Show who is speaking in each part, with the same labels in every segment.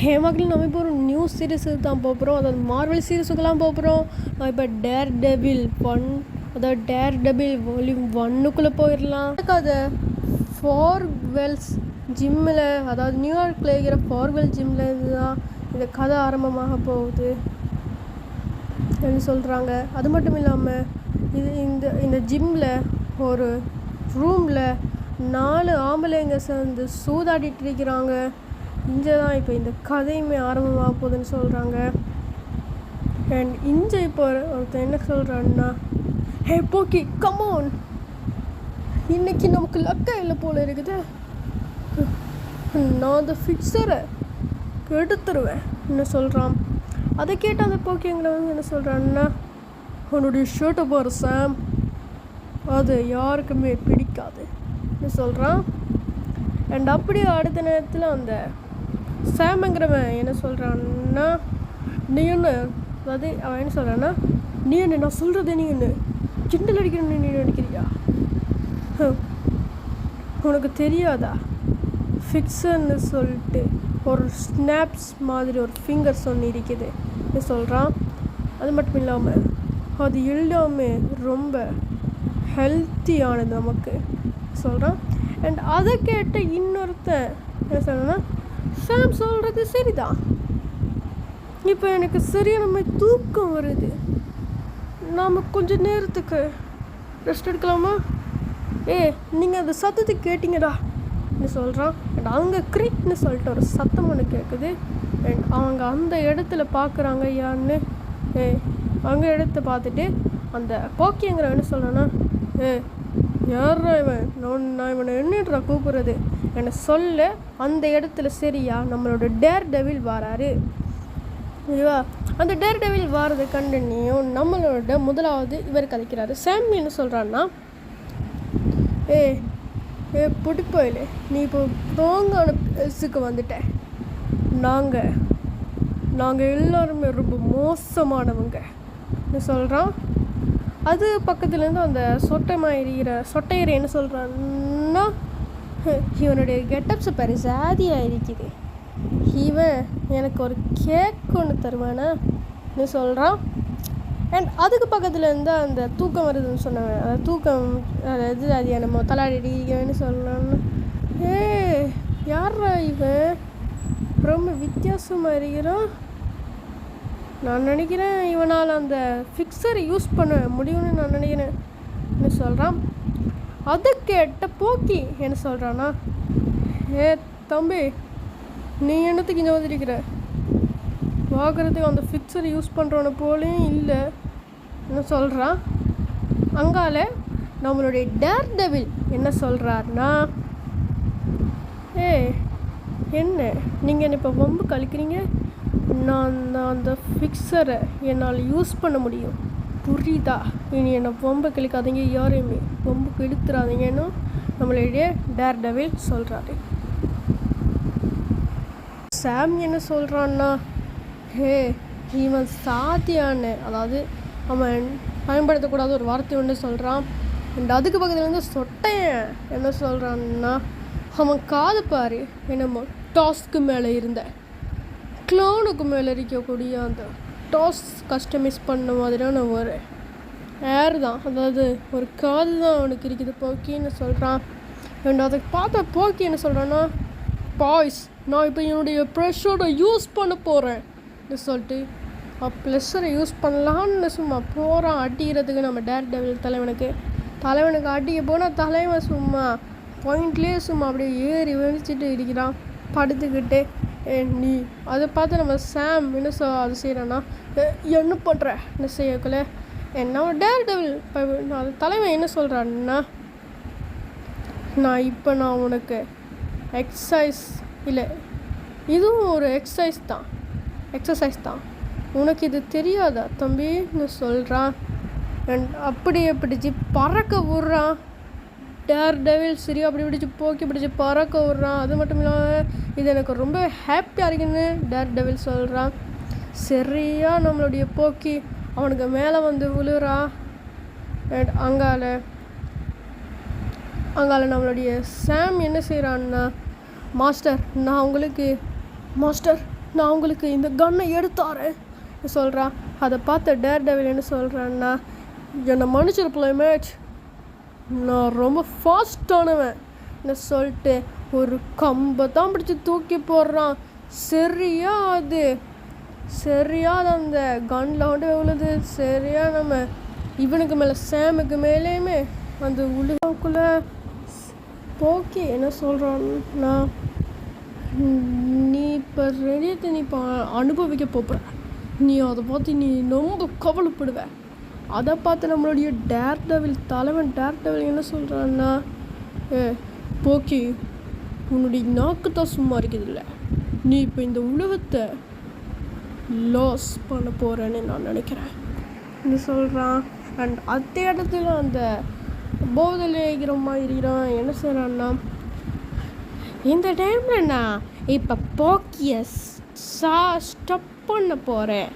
Speaker 1: ஹேமாக்கில் நம்ம இப்போ ஒரு நியூ சீரிஸுக்கு தான் போகிறோம் அதாவது மார்வல் சீரிஸுக்கெல்லாம் போகிறோம் நான் இப்போ டேர் டெபில் ஒன் அதாவது டேர் டெபிள் வால்யூம் ஒன்னுக்குள்ளே போயிடலாம் அதை ஃபார்வெல்ஸ் ஜிம்மில் அதாவது நியூயார்க்கில் இருக்கிற ஃபார்வெல் ஜிம்மில் இருந்து தான் இந்த கதை ஆரம்பமாக போகுது என்று சொல்கிறாங்க அது மட்டும் இல்லாமல் இது இந்த இந்த ஜிம்மில் ஒரு ரூமில் நாலு ஆம்பளைங்க சேர்ந்து சூதாடிட்டு இருக்கிறாங்க. இங்கே தான் இப்போ இந்த கதையுமே ஆரம்பமாக போகுதுன்னு சொல்கிறாங்க அண்ட் இங்கே இப்போ ஒருத்தன் என்ன சொல்கிறான்னா ஹே போக்கி கமோன் இன்னைக்கு நமக்கு லக்கா இல்லை போல இருக்குது. நான் அந்த ஃபிக்ஸரை எடுத்துருவேன் என்ன சொல்கிறான் அதை கேட்டு அந்த போக்கியங்களை வந்து என்ன சொல்கிறான்னா உன்னுடைய ஷர்ட்டை பாரு சாம் அது யாருக்குமே பிடிக்காது என்ன சொல்கிறான் அண்ட் அப்படியே அடுத்த நேரத்தில் அந்த சாம்ங்கிறவன் என்ன சொல்கிறான்னா நீ என்ன அதாவது அவன் என்ன சொல்கிறான்னா நீ என்ன நான் சொல்கிறது நீ ஒன்று கிண்டல் அடிக்கணும்னு நீ நினைக்கிறியா? ஹம். உனக்கு தெரியாதா? ஃபிக்ஸர்னு சொல்லிட்டு ஒரு ஸ்னாப்ஸ் மாதிரி ஒரு ஃபிங்கர்ஸ் ஒன்று இருக்குது. சொல்கிறான் அது மட்டும் இல்லாமல் அது எல்லாமே ரொம்ப ஹெல்த்தியானது நமக்கு. சொல்கிறான் அண்ட் அதை கேட்ட இன்னொருத்தன் என்ன சொல்லணும்னா சாம் சொல்கிறது சரிதான். இப்போ எனக்கு சரியான மாதிரி தூக்கம் வருது. நாம் கொஞ்ச நேரத்துக்கு ரெஸ்ட் எடுக்கலாமா? ஏ நீங்கள் அந்த சத்தத்தை கேட்டிங்கடா. நீ சொல்கிறான் அண்ட் அங்கே கிரிக்னு சொல்லிட்டு ஒரு சத்தம் ஒன்று கேட்குது அண்ட் அவங்க அந்த இடத்துல பார்க்குறாங்க யாருன்னு? ஏ அவங்க இடத்த பார்த்துட்டு அந்த போக்கியங்கிற என்ன சொல்கிறான்னா ஏ யாரா இவன்? நான் இவனை என்னன்றா கூப்பிட்றது? என சொல்ல அந்த இடத்துல சரியா நம்மளோட டேர் டெவில் வராரு. ஓகேவா அந்த டேர் டெவில் வாரதை கண்டனியும் நம்மளோட முதலாவது இவர் கதைக்கிறாரு. சாம் என்ன சொல்கிறான்னா ஏ ஏ புடிப்போயிலே நீ இப்போ ராங்கான பிளேஸுக்கு வந்துட்ட. நாங்கள் நாங்கள் எல்லாருமே ரொம்ப மோசமானவங்க. சொல்கிறான் அது பக்கத்துலேருந்து அந்த சொட்டை மாதிரி சொட்டையரை என்ன சொல்கிறான்னா இவனுடைய கெட்டப்ஸ் பெரு சாதியாக இருக்குது இவன் எனக்கு ஒரு கேக் ஒன்று தருவானா? நீ சொல்கிறான் அண்ட் அதுக்கு பக்கத்தில் இருந்து அந்த தூக்கம் வருதுன்னு சொன்னாங்க. அந்த தூக்கம் அதாவது அது நம்ம தலாடி இவன்னு சொல்லலான்னு ஏ யாரா இவன்? ரொம்ப வித்தியாசமாக இருக்கிறான். நான் நினைக்கிறேன் இவனால் அந்த ஃபிக்ஸரை யூஸ் பண்ண முடியும்னு நான் நினைக்கிறேன். சொல்கிறான் அதை கேட்ட போக்கி என்ன சொல்கிறானா ஏ தம்பி நீ என்னத்துக்கு இங்கே வந்துருக்கிற? பார்க்குறதுக்கு அந்த ஃபிக்ஸர் யூஸ் பண்ணுறவன போலேயும் இல்லை. என்ன சொல்கிறான் அங்கால நம்மளுடைய டேர் டெவில் என்ன சொல்கிறாருன்னா ஏ என்ன நீங்கள் என்ன இப்போ வம்பு கழிக்கிறீங்க? நான் நான் அந்த ஃபிக்ஸரை என்னால் யூஸ் பண்ண முடியும். புரியுதா? இனி என்னை பொம்பை கிழிக்காதீங்க யாரையுமே பொம்பு கிழித்துறாதீங்கன்னு நம்மளுடைய டேர் டவில் சொல்கிறாரு சாம் என்ன சொல்கிறான்னா ஹே இவன் சாத்தியான அதாவது அவன் பயன்படுத்தக்கூடாத ஒரு வார்த்தை ஒன்று சொல்கிறான் அண்ட் அதுக்கு பக்கத்தில் வந்து சொட்டையன் என்ன சொல்கிறான்னா அவன் காது பாரு என்னமோ டாஸ்க்கு மேலே இருந்த க்ளோனுக்கு மேலே இருக்கக்கூடிய அந்த டாஸ் கஸ்டமைஸ் பண்ண மாதிரியான ஒரு ஏர் தான். அதாவது ஒரு காது தான் அவனுக்கு இருக்குது. போக்கின்னு சொல்கிறான் அண்ட் அதை பார்த்த போக்கி என்ன சொல்கிறான்னா பாய்ஸ் நான் இப்போ என்னுடைய ப்ரெஷரை யூஸ் பண்ண போகிறேன் சொல்லிட்டு ப்ளஷரை யூஸ் பண்ணலான்னு சும்மா போகிறான் அடிக்கிறதுக்கு நம்ம டேர் டெவில் தலைவனுக்கு. தலைவனுக்கு அடிக்க போனால் தலைவன் சும்மா பாயிண்ட்லேயே சும்மா அப்படியே ஏறி வெளிச்சிட்டு இருக்கிறான். படுத்துக்கிட்டு ஏ நீ அதை பார்த்து நம்ம சாம் என்ன சொ அது செய்கிறேன்னா என்ன பண்ணுற என்ன செய்யக்குள்ள என்ன டேர் டெவில் அது தலைவன் என்ன சொல்கிறான்னா நான் இப்போ நான் உனக்கு எக்ஸசைஸ் இல்லை இதுவும் ஒரு எக்ஸசைஸ் தான் எக்ஸசைஸ் தான். உனக்கு இது தெரியாதா தம்பின்னு சொல்கிறான் அண்ட் அப்படி பிடிச்சி பறக்க விட்றான். டேர் டெவில் சரி அப்படி பிடிச்சி போக்கி பிடிச்சி பறக்க விட்றான் அது மட்டும் இல்லாமல் இது எனக்கு ரொம்ப ஹாப்பியாக இருக்குன்னு டேர் டெவில் சொல்கிறான் சரியாக நம்மளுடைய போக்கி அவனுக்கு மேலே வந்து விழுறா. அண்ட் அங்கால அங்கால நம்மளுடைய சாம் என்ன செய்கிறான்னா மாஸ்டர் நான் உங்களுக்கு மாஸ்டர் நான் உங்களுக்கு இந்த கன்னை எடுத்தாரேன் சொல்கிறான் அதை பார்த்த டேர் டெவில் என்ன சொல்கிறான்னா என்னை மன்னிச்சிருப்பல மேட்ச். நான் ரொம்ப ஃபாஸ்ட்டானவன் என்ன சொல்லிட்டு ஒரு கம்பை தான் பிடிச்சி தூக்கி போடுறான். சரியா அது சரியா அந்த கன்னில் கொண்டு விழுது. சரியா நம்ம இவனுக்கு மேலே சேமுக்கு மேலேயுமே அந்த உலகக்குள்ளே போக்கி என்ன சொல்கிறான்னா நீ இப்போ ரெடியத்தை நீ இப்போ அனுபவிக்க போகிற நீ அதை பார்த்து நீ ரொம்ப கவலைப்படுவேன் அதை பார்த்து நம்மளுடைய டேர் டவில் தலைவன் டேர் டவில் என்ன சொல்கிறான்னா ஏ போக்கி உன்னுடைய நாக்கு தான் சும்மா இருக்குதுல்ல. நீ இப்போ இந்த உலகத்தை லாஸ் பண்ண போகிறேன்னு நான் நினைக்கிறேன். நீ சொல்கிறான் அண்ட் அதே இடத்துல அந்த போதில் இருக்கிற மாதிரி என்ன செய்கிறான்னா இந்த டைமில் நான் இப்போ போக்கிய சா ஸ்டப் பண்ண போகிறேன்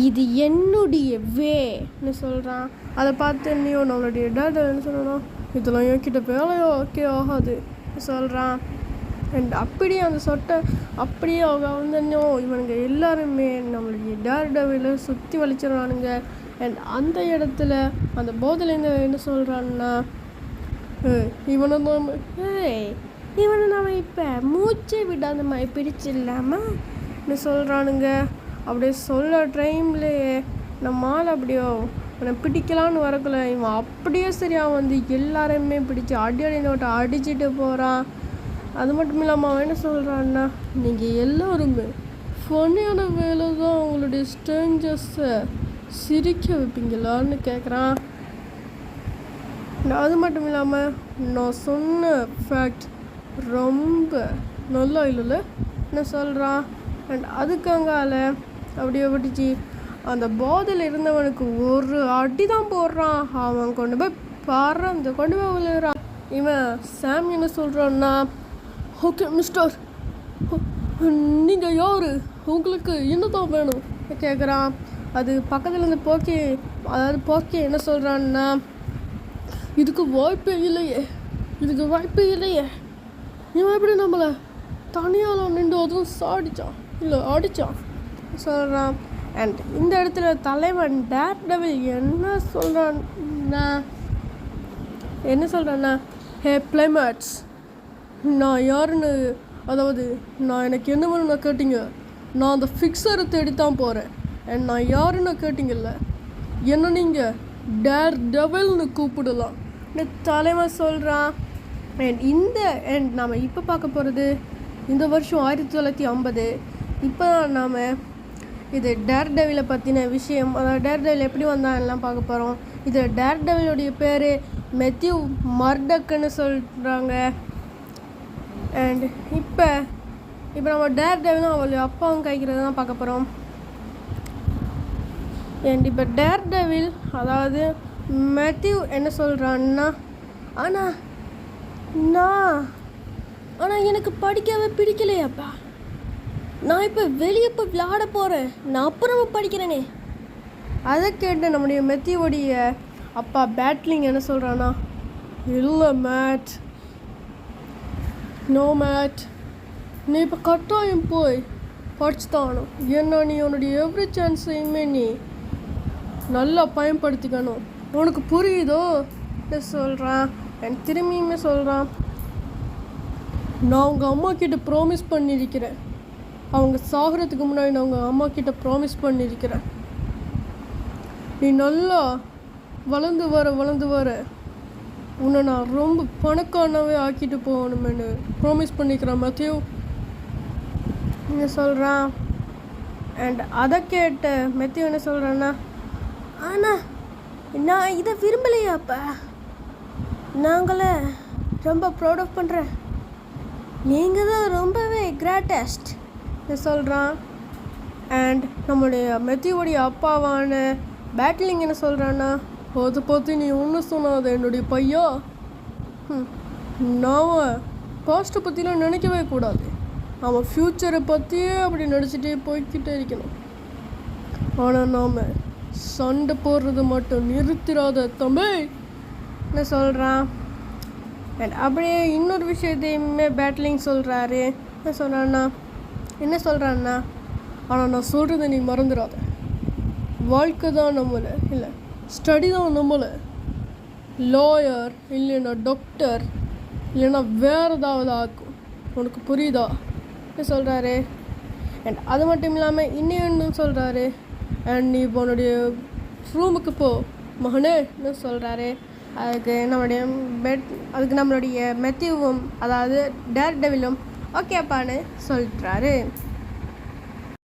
Speaker 1: இது என்னுடைய வேன்னு சொல்கிறான் அதை பார்த்து நீயோ நம்மளுடைய டேட்டா என்ன சொல்லணும் இதெல்லாம் என்கிட்ட வேலையோ ஓகே ஆகாது சொல்கிறான் அண்ட் அப்படியே அந்த சொட்டை அப்படியே அவங்க வந்து இன்னும் இவனுங்க எல்லாருமே நம்மளுடைய டேர் டெவில சுற்றி வலிச்சிடறானுங்க. அண்ட் அந்த இடத்துல அந்த போதிலேருந்து என்ன சொல்கிறான்னா ஏய், இவனை நம்ம ஏய் இவனை நம்ம இப்போ மூச்சை விடாத மாதிரி பிடிச்சிடலாமா என்ன சொல்கிறானுங்க அப்படியே சொல்ல டைம்லேயே நம்ம ஆள் அப்படியோ இவனை பிடிக்கலான்னு வரக்குள்ள இவன் அப்படியே சரியா வந்து எல்லாரையுமே பிடிச்சி அடி அடி நோட்டை அடிச்சுட்டு போகிறான் அது மட்டும் இல்லாமல் அவன் என்ன சொல்கிறான்னா நீங்கள் எல்லோருமே ஃபன்னியான வேலை தான் உங்களுடைய ஸ்ட்ரேஞ்சர்ஸை சிரிக்க வைப்பீங்களான்னு கேட்குறான் அது மட்டும் இல்லாமல் நான் சொன்ன ஃபேக்ட் ரொம்ப நல்லா இல்லைல்ல? என்ன சொல்கிறான் அண்ட் அதுக்கங்கால அப்படியே விட்டுச்சு அந்த போதையில் இருந்தவனுக்கு ஒரு அடி தான் போடுறான். அவன் கொண்டு போய் பாடுறான் இந்த கொண்டு போய் விழுகிறான். இவன் சாம் என்ன சொல்கிறான்னா ஓகே மிஸ்டர் நீங்கள் யார்? உங்களுக்கு என்னதான் வேணும்? கேட்குறான் அது பக்கத்தில் இருந்து போக்கே அதாவது போக்கே என்ன சொல்கிறான்னா இதுக்கு வாய்ப்பே இல்லையே. இதுக்கு வாய்ப்பே இல்லையே. இவன் எப்படி நம்மளை தனியால் நின்று அதுவும் சாடிச்சான்? இல்லை அடித்தான் சொல்கிறான் அண்ட் இந்த இடத்துல தலைவன் டேர் டெவில் என்ன சொல்கிறான்னா என்ன சொல்கிறான்னா ஹே பிளைமேட்ஸ் நான் யாருன்னு அதாவது நான் எனக்கு என்ன வேணும்னு கேட்டீங்க? நான் அந்த ஃபிக்ஸரை தேடி தான் போகிறேன் அண்ட் நான் யாருன்னு கேட்டிங்கல்ல? என்ன நீங்கள் டேர் டெவல்னு கூப்பிடலாம் தலைவன் சொல்கிறான் அண்ட் இந்த அண்ட் நாம் இப்போ பார்க்க போகிறது இந்த வருஷம் ஆயிரத்தி தொள்ளாயிரத்தி ஐம்பது. இப்போ நாம் இது டேர் டெவிலை பற்றின விஷயம். அதாவது டேர் டெவில் எப்படி எல்லாம் பார்க்க போகிறோம் இது டேர் டெவிலுடைய பேர் மெத்யூ மர்டக்குன்னு சொல்கிறாங்க அண்ட் இப்போ இப்போ நம்ம டேர் டெவிலும் அவளுடைய அப்பாவும் கைக்கிறது தான் பார்க்க போகிறோம் அண்ட் இப்போ டேர் டெவில் அதாவது மெத்யூ என்ன சொல்கிறான்னா ஆனால் நான் ஆனால் எனக்கு படிக்கவே பிடிக்கலையாப்பா. நான் இப்போ வெளியே போய் விளையாட போகிறேன் நான் அப்புறமா படிக்கிறேனே. அதை கேட்டு நம்முடைய மெத்தியோடைய அப்பா பேட்லிங் என்ன சொல்கிறான்னா இல்லை மேட். No mat. நீ இப்போ கட்டாயம் போய் படிச்சு தானும் ஏன்னா நீ உன்னுடைய எவ்ரி சான்ஸையுமே நீ நல்லா பயன்படுத்திக்கணும். உனக்கு புரியுதோ? சொல்கிறான் எனக்கு திரும்பியுமே சொல்கிறான் நான் உங்கள் அம்மா கிட்ட ப்ராமிஸ் பண்ணியிருக்கிறேன். அவங்க சாகிறதுக்கு முன்னாடி நான் உங்கள் அம்மா கிட்ட ப்ராமிஸ் பண்ணியிருக்கிறேன். நீ நல்லா வளர்ந்து வர வளர்ந்து வர. உன்னை நான் ரொம்ப பணக்காரனாகவே ஆக்கிட்டு போகணுமேனு ப்ராமிஸ் பண்ணிக்கிறேன் மத்தியோ. என்ன சொல்கிறான் அண்ட் அதை கேட்ட மெத்தியோ என்ன சொல்கிறேன்னா ஆனால் நான் இதை விரும்பலையாப்பா நாங்களே ரொம்ப ப்ரௌட் ஆஃப் பண்ணுறேன் நீங்கள் தான் ரொம்பவே கிராட்டஸ்ட் சொல்கிறான் அண்ட் நம்முடைய மெத்தியோடைய அப்பாவான பேட்லிங் என்ன சொல்கிறான்னா அதை பற்றி நீ ஒன்று சொன்னாது என்னுடைய பையோ? நான் நாம பாஸ்ட்டை பற்றிலாம் நினைக்கவே கூடாது. அவன் ஃப்யூச்சரை பற்றியே அப்படி நினச்சிட்டே போய்க்கிட்டே இருக்கணும். ஆனால் நாம் சண்டை போடுறது மட்டும் நிறுத்திடாத தம்பி என்ன சொல்கிறான் அண்ட் அப்படியே இன்னொரு விஷயத்தையுமே பேட்லிங் சொல்கிறாரு என்ன சொல்கிறான்னா என்ன சொல்கிறான்னா ஆனால் நான் சொல்கிறத நீ மறந்துடாத வாழ்க்கை தான் நம்மளை இல்லை ஸ்டடி தான் நம்மளை. லாயர் இல்லைன்னா டாக்டர் இல்லைன்னா வேறு ஏதாவது ஆக்கும். உனக்கு புரியுதா? என்ன சொல்கிறாரு அண்ட் அது மட்டும் இல்லாமல் இன்னும் சொல்கிறாரு அண்ட் நீ இப்போ உன்னுடைய ரூமுக்கு போ மகனேன்னு சொல்கிறாரு அதுக்கு நம்மளுடைய பெட் அதுக்கு நம்மளுடைய மெத்தியும் அதாவது டேர் டெவிலும் ஓகேப்பான்னு சொல்லிட்டுறாரு.